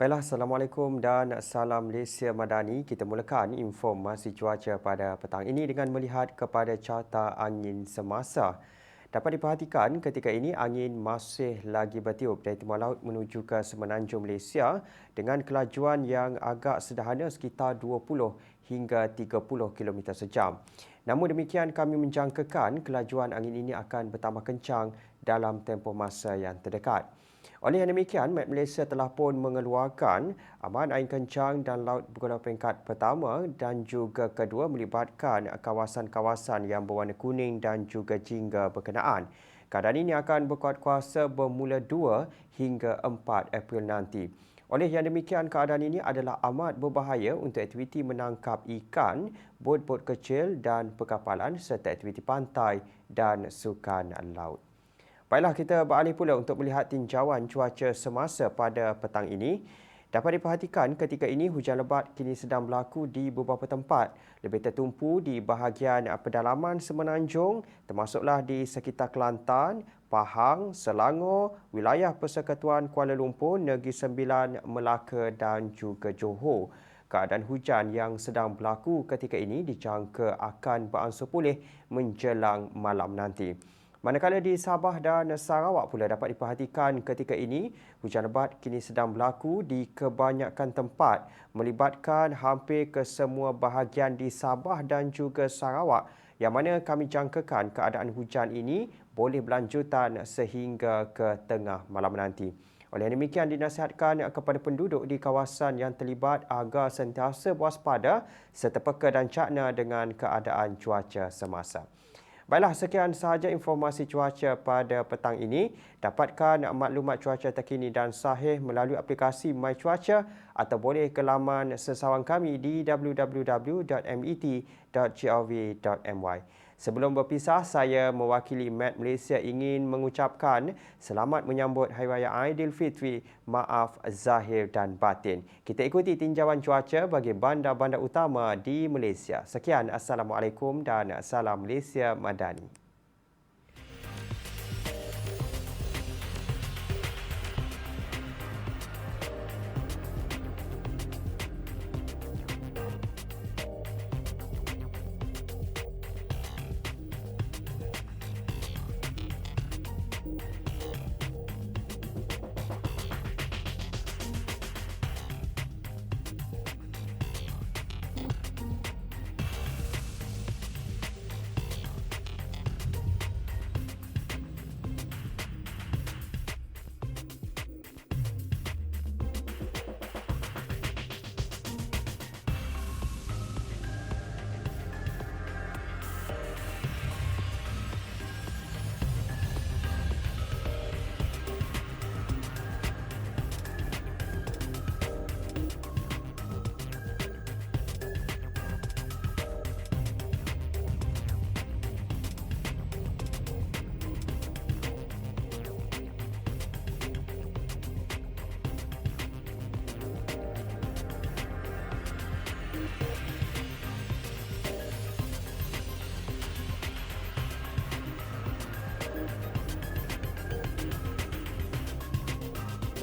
Baiklah, Assalamualaikum dan salam Malaysia Madani. Kita mulakan informasi cuaca pada petang ini dengan melihat kepada carta angin semasa. Dapat diperhatikan ketika ini angin masih lagi bertiup dari timur laut menuju ke semenanjung Malaysia dengan kelajuan yang agak sederhana sekitar 20 hingga 30 km sejam. Namun demikian kami menjangkakan kelajuan angin ini akan bertambah kencang dalam tempoh masa yang terdekat. Oleh demikian, Met Malaysia telah pun mengeluarkan aman angin kencang dan laut berguna peringkat pertama dan juga kedua melibatkan kawasan-kawasan yang berwarna kuning dan juga jingga berkenaan. Keadaan ini akan berkuat kuasa bermula 2 hingga 4 April nanti. Oleh yang demikian, keadaan ini adalah amat berbahaya untuk aktiviti menangkap ikan, bot-bot kecil dan perkapalan serta aktiviti pantai dan sukan laut. Baiklah kita beralih pula untuk melihat tinjauan cuaca semasa pada petang ini. Dapat diperhatikan ketika ini hujan lebat kini sedang berlaku di beberapa tempat. Lebih tertumpu di bahagian pedalaman Semenanjung termasuklah di sekitar Kelantan, Pahang, Selangor, wilayah Persekutuan Kuala Lumpur, Negeri Sembilan, Melaka dan juga Johor. Keadaan hujan yang sedang berlaku ketika ini dijangka akan beransur pulih menjelang malam nanti. Manakala di Sabah dan Sarawak pula dapat diperhatikan ketika ini, hujan lebat kini sedang berlaku di kebanyakan tempat melibatkan hampir ke semua bahagian di Sabah dan juga Sarawak yang mana kami jangkakan keadaan hujan ini boleh berlanjutan sehingga ke tengah malam nanti. Oleh demikian dinasihatkan kepada penduduk di kawasan yang terlibat agar sentiasa waspada serta peka dan cakna dengan keadaan cuaca semasa. Baiklah, sekian sahaja informasi cuaca pada petang ini. Dapatkan maklumat cuaca terkini dan sahih melalui aplikasi My Cuaca atau boleh ke laman sesawang kami di www.met.gov.my. Sebelum berpisah, saya mewakili Met Malaysia ingin mengucapkan selamat menyambut Hari Raya Aidilfitri, maaf zahir dan batin. Kita ikuti tinjauan cuaca bagi bandar-bandar utama di Malaysia. Sekian, Assalamualaikum dan Salam Malaysia Madani.